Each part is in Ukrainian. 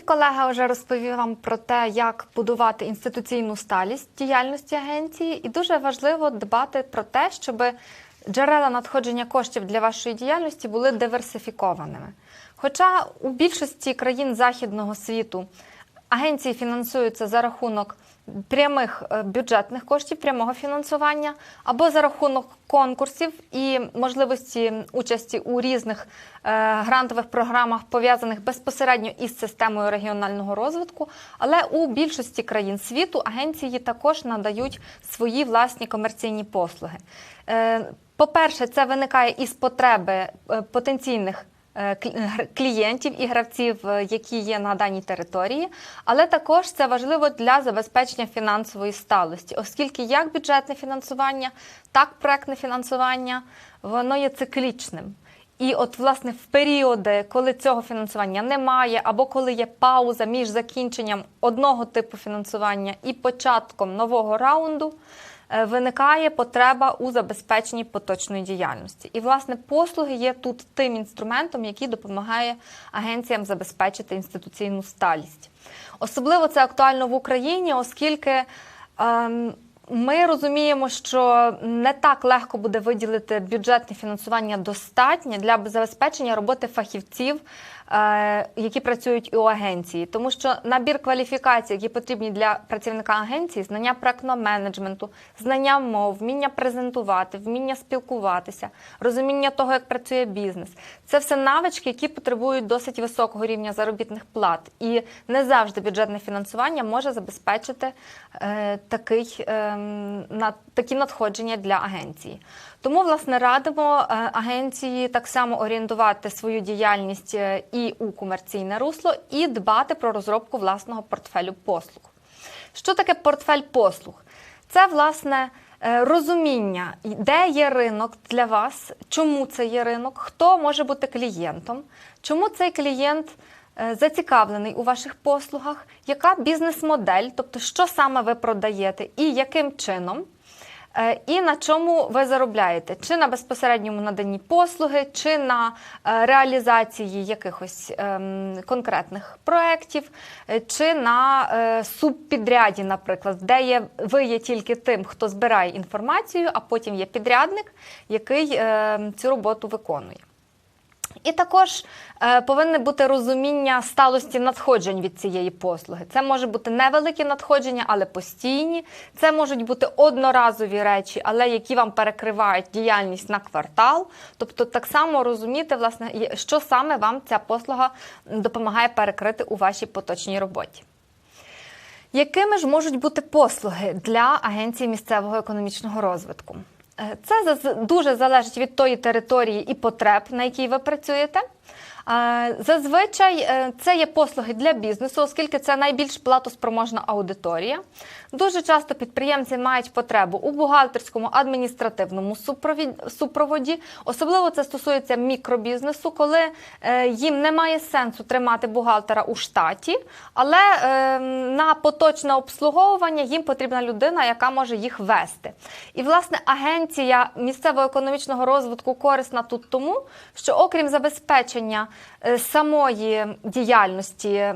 колега вже розповів вам про те, як будувати інституційну сталість діяльності агенції, і дуже важливо дбати про те, щоб джерела надходження коштів для вашої діяльності були диверсифікованими. Хоча у більшості країн західного світу агенції фінансуються за рахунок прямих е, бюджетних коштів, прямого фінансування, або за рахунок конкурсів і можливості участі у різних е, грантових програмах, пов'язаних безпосередньо із системою регіонального розвитку. Але у більшості країн світу агенції також надають свої власні комерційні послуги. Е, По-перше, це виникає із потреби потенційних клієнтів і гравців, е, які є на даній території, але також це важливо для забезпечення фінансової сталості, оскільки як бюджетне фінансування, так проектне фінансування воно є циклічним. І от, власне, в періоди, коли цього фінансування немає, або коли є пауза між закінченням одного типу фінансування і початком нового раунду, е, виникає потреба у забезпеченні поточної діяльності. І, власне, послуги є тут тим інструментом, який допомагає агенціям забезпечити інституційну сталість. Особливо це актуально в Україні, оскільки. ем, ми розуміємо, що не так легко буде виділити бюджетне фінансування достатнє для забезпечення роботи фахівців, е, які працюють у агенції, тому що набір кваліфікацій, які потрібні для працівника агенції, знання проектного менеджменту, знання мов, вміння презентувати, вміння спілкуватися, розуміння того, як працює бізнес, це все навички, які потребують досить високого рівня заробітних плат, і не завжди бюджетне фінансування може забезпечити е, такий, ем, на, такі надходження для агенції. Тому, власне, радимо е, агенції так само орієнтувати свою діяльність е, і у комерційне русло, і дбати про розробку власного портфелю послуг. Що таке портфель послуг? Це власне е, розуміння, де є ринок для вас, чому це є ринок, хто може бути клієнтом, чому цей клієнт е, зацікавлений у ваших послугах, яка бізнес-модель, тобто що саме ви продаєте і яким чином. Е, І на чому ви заробляєте? Чи на безпосередньому наданні послуги, чи на е, реалізації якихось ем, конкретних проєктів, е, чи на субпідряді, наприклад, де є, ви є тільки тим, хто збирає інформацію, а потім є підрядник, який е, цю роботу виконує. І також е, повинне бути розуміння сталості надходжень від цієї послуги. Це може бути невеликі надходження, але постійні. Це можуть бути одноразові речі, але які вам перекривають діяльність на квартал. Тобто, так само розуміти, власне, що саме вам ця послуга допомагає перекрити у вашій поточній роботі. Якими ж можуть бути послуги для агенції місцевого економічного розвитку? Е, Це дуже залежить від тої території і потреб, на якій ви працюєте. Зазвичай е, це є послуги для бізнесу, оскільки це найбільш платоспроможна аудиторія. Дуже часто підприємці мають потребу у бухгалтерському адміністративному супроводі. Особливо це стосується мікробізнесу, коли е, їм немає сенсу тримати бухгалтера у штаті, але е, на поточне обслуговування їм потрібна людина, яка може їх вести. І власне агенція місцевого економічного розвитку корисна тут тому, що окрім забезпечення е, самої діяльності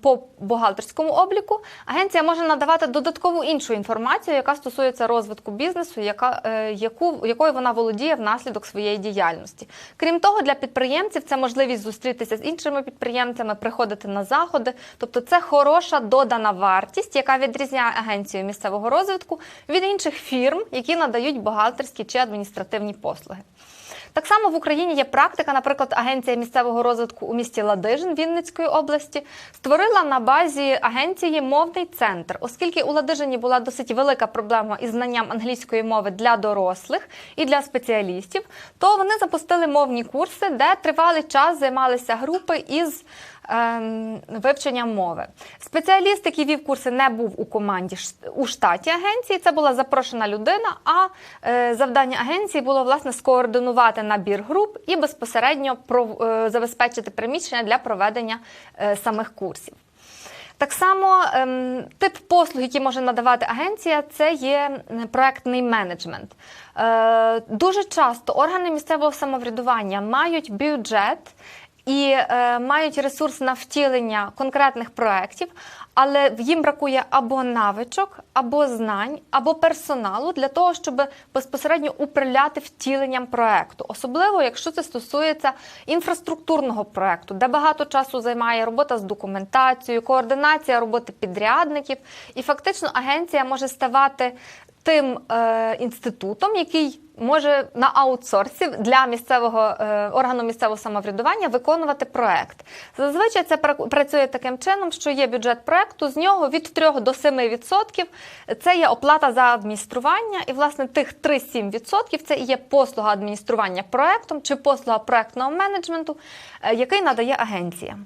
по бухгалтерському обліку, агенція може надавати додаткову іншу інформацію, яка стосується розвитку бізнесу, яка, е, яку, якою вона володіє внаслідок своєї діяльності. Крім того, для підприємців це можливість зустрітися з іншими підприємцями, приходити на заходи. Тобто, це хороша додана вартість, яка відрізняє агенцію місцевого розвитку від інших фірм, які надають бухгалтерські чи адміністративні послуги. Так само в Україні є практика, наприклад, агенція місцевого розвитку у місті Ладижин Вінницької області створила на базі агенції мовний центр, оскільки у Ладижині була досить велика проблема із знанням англійської мови для дорослих і для спеціалістів, то вони запустили мовні курси, де тривалий час займалися групи із ем, вивченням мови. Спеціаліст, який вів курси, не був у команді у штаті агенції. Це була запрошена людина. А е, завдання агенції було власне скоординувати набір груп і безпосередньо е, забезпечити приміщення для проведення е, самих курсів. Так само ем, тип послуг, які може надавати агенція, це є проектний менеджмент. Дуже часто органи місцевого самоврядування мають бюджет і е, мають ресурс на втілення конкретних проєктів, але їм бракує або навичок, або знань, або персоналу для того, щоб безпосередньо управляти втіленням проекту, особливо якщо це стосується інфраструктурного проекту, де багато часу займає робота з документацією, координація роботи підрядників, і фактично агенція може ставати тим е, інститутом, який може на аутсорсі для місцевого е, органу місцевого самоврядування виконувати проект. Зазвичай це пра- працює таким чином, що є бюджет проекту, з нього від 3 до 7% це є оплата за адміністрування, і власне тих 3-7% це і є послуга адміністрування проектом чи послуга проектного менеджменту, е, який надає агенція.